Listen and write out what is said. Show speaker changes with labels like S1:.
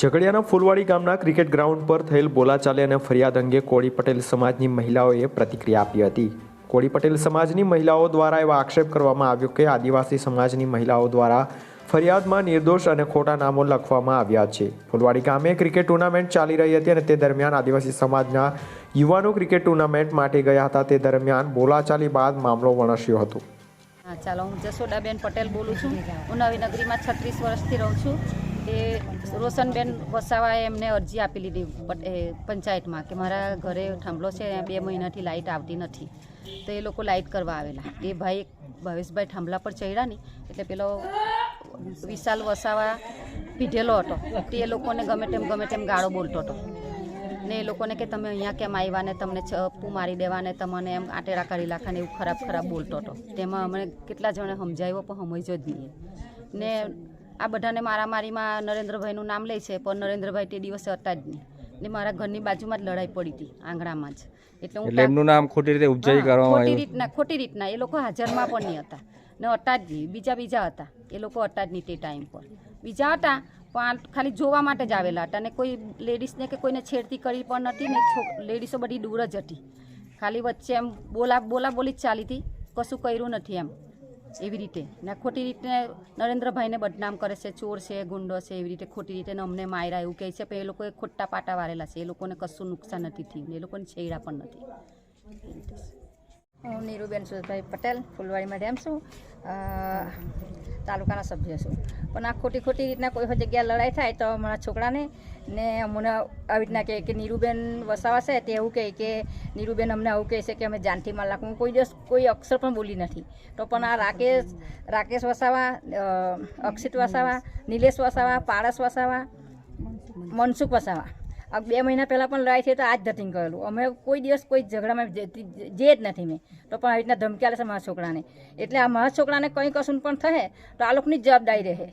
S1: ઝઘડિયાના ફૂલવાડી ગામના cricket ground પર થયેલ બોલાચાલી અને ફરિયાદ અંગે કોળી પટેલ સમાજની મહિલાઓએ પ્રતિક્રિયા આપી હતી. કોળી પટેલ સમાજની મહિલાઓ દ્વારા એવા આક્ષેપ કરવામાં આવ્યો કે આદિવાસી સમાજની મહિલાઓ દ્વારા ફરિયાદમાં નિર્દોષ અને ખોટા નામો લખવામાં આવ્યા છે. ફૂલવાડી ગામે ક્રિકેટ ટુર્નામેન્ટ ચાલી રહી હતી અને તે દરમિયાન આદિવાસી સમાજના યુવાનો ક્રિકેટ ટુર્નામેન્ટ માટે ગયા હતા. તે દરમિયાન બોલાચાલી બાદ મામલો વણસ્યો હતો.
S2: ચાલો, હું જસોડાબેન પટેલ બોલું છું. હું નવીનગરીમાં છત્રીસ વર્ષથી રહું છું. એ રોશનબેન વસાવાએ એમને અરજી આપી લીધી પંચાયતમાં કે મારા ઘરે થાંભલો છે બે મહિનાથી લાઇટ આવતી નથી. તો એ લોકો લાઇટ કરવા આવેલા. એ ભાઈ ભાવેશભાઈ થાંભલા પર ચડ્યા નહીં એટલે પેલો વિશાલ વસાવા પીધેલો હતો. તે એ લોકોને ગમે તેમ ગમે તેમ ગાળો બોલતો હતો. ને એ લોકોને કે તમે અહીંયા કેમ આવ્યા ને, તમને છપ્પુ મારી દેવા ને, તમને એમ આટેરા કરી નાખા ને એવું ખરાબ ખરાબ બોલતો હતો. તેમાં અમને કેટલા જણે સમજાવ્યો પણ સમજ્યો જ નહીં. ને આ બધાને મારામારીમાં નરેન્દ્રભાઈનું નામ લે છે પણ નરેન્દ્રભાઈ તે દિવસે હતા જ નહીં. ને મારા ઘરની બાજુમાં જ લડાઈ પડી હતી આંગણામાં જ. એટલે હું
S3: એટલે એમનું નામ ખોટી રીતે ઉપજાઈ કરવામાં
S2: ખોટી રીતના ખોટી રીતના. એ લોકો હાજરમાં પણ નહીં હતા. ને હતા જ નહીં. બીજા બીજા હતા. એ લોકો હતા જ નહીં તે ટાઈમ પર. બીજા હતા પણ ખાલી જોવા માટે જ આવેલા હતા. અને કોઈ લેડીઝને કે કોઈને છેડતી કરી પણ નથી ને લેડીઝો બધી દૂર જ હતી. ખાલી વચ્ચે એમ બોલા બોલા બોલી જ ચાલી હતી. કશું કર્યું નથી એમ. એવી રીતે. ને ખોટી રીતે નરેન્દ્રભાઈને બદનામ કરે છે, ચોર છે, ગુંડો છે, એવી રીતે ખોટી રીતે અમને માયરા એવું કહે છે. પણ એ લોકોએ ખોટા પાટા વારેલા છે. એ લોકોને કશું નુકસાન નથી થયું. એ લોકોને છેડા પણ નથી.
S4: હું નીરુબેન સુરભાઈ પટેલ, ફૂલવાડીમાં રેમ છું. તાલુકાના સભ્ય છું. પણ આ ખોટી ખોટી રીતના કોઈ જગ્યાએ લડાઈ થાય તો મારા છોકરાને ને અમને આવી રીતના કહે કે નીરુબેન વસાવા છે તે એવું કહે કે નીરુબેન અમને આવું કહે છે કે અમે જાનથી માલ નાખું. કોઈ દિવસ કોઈ અક્ષર પણ બોલી નથી. તો પણ આ રાકેશ રાકેશ વસાવા અક્ષિત વસાવા, નિલેશ વસાવા, પારસ વસાવા, મનસુખ વસાવા. આ બે મહિના પહેલાં પણ લડાઈ થઈ તો આજ ધતિંગ કરેલું અમે કોઈ દિવસ કોઈ ઝઘડામાં જે જે જ નથી મેં. તો પણ આવી રીતના ધમકી આલે છે મારા છોકરાને. એટલે આ મારા છોકરાને કંઈ કશું પણ થશે તો આ લોકોની જવાબદારી રહે.